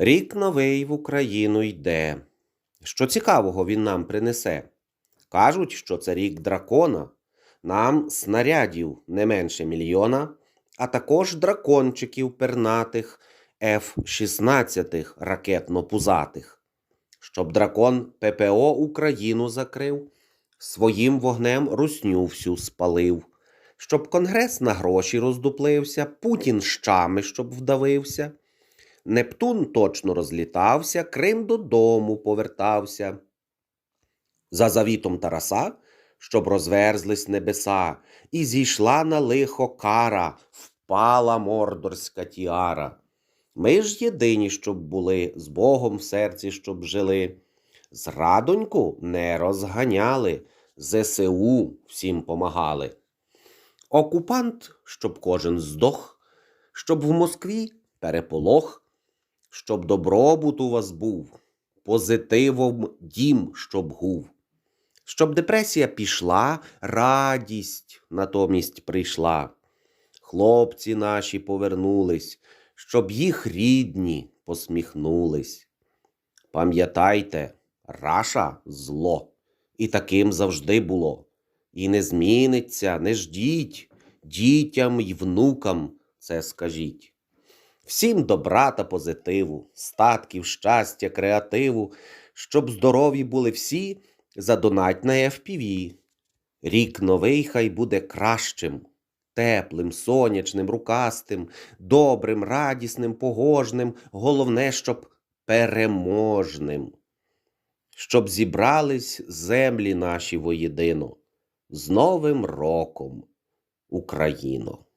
Рік новий в Україну йде. Що цікавого він нам принесе? Кажуть, що це рік дракона. Нам снарядів не менше мільйона, а також дракончиків пернатих F-16 ракетно-пузатих. Щоб дракон ППО Україну закрив, своїм вогнем русню всю спалив. Щоб конгрес на гроші роздуплився, Путін щами щоб вдавився. Нептун точно розлітався, Крим додому повертався. За завітом Тараса, щоб розверзлись небеса, і зійшла на лихо кара, впала мордорська тіара. Ми ж єдині, щоб були, з Богом в серці, щоб жили. Зрадоньку не розганяли, ЗСУ всім помагали. Окупант, щоб кожен здох, щоб в Москві переполох, щоб добробут у вас був, позитивом дім, щоб гув, щоб депресія пішла, радість натомість прийшла. Хлопці наші повернулись, щоб їх рідні посміхнулись. Пам'ятайте, раша зло, і таким завжди було. І не зміниться, не ждіть, дітям й внукам це скажіть. Всім добра та позитиву, статків, щастя, креативу, щоб здорові були всі, задонать на FPV. Рік новий хай буде кращим, теплим, сонячним, рукастим, добрим, радісним, погожним, головне, щоб переможним. Щоб зібрались землі наші воєдино. З Новим роком, Україно!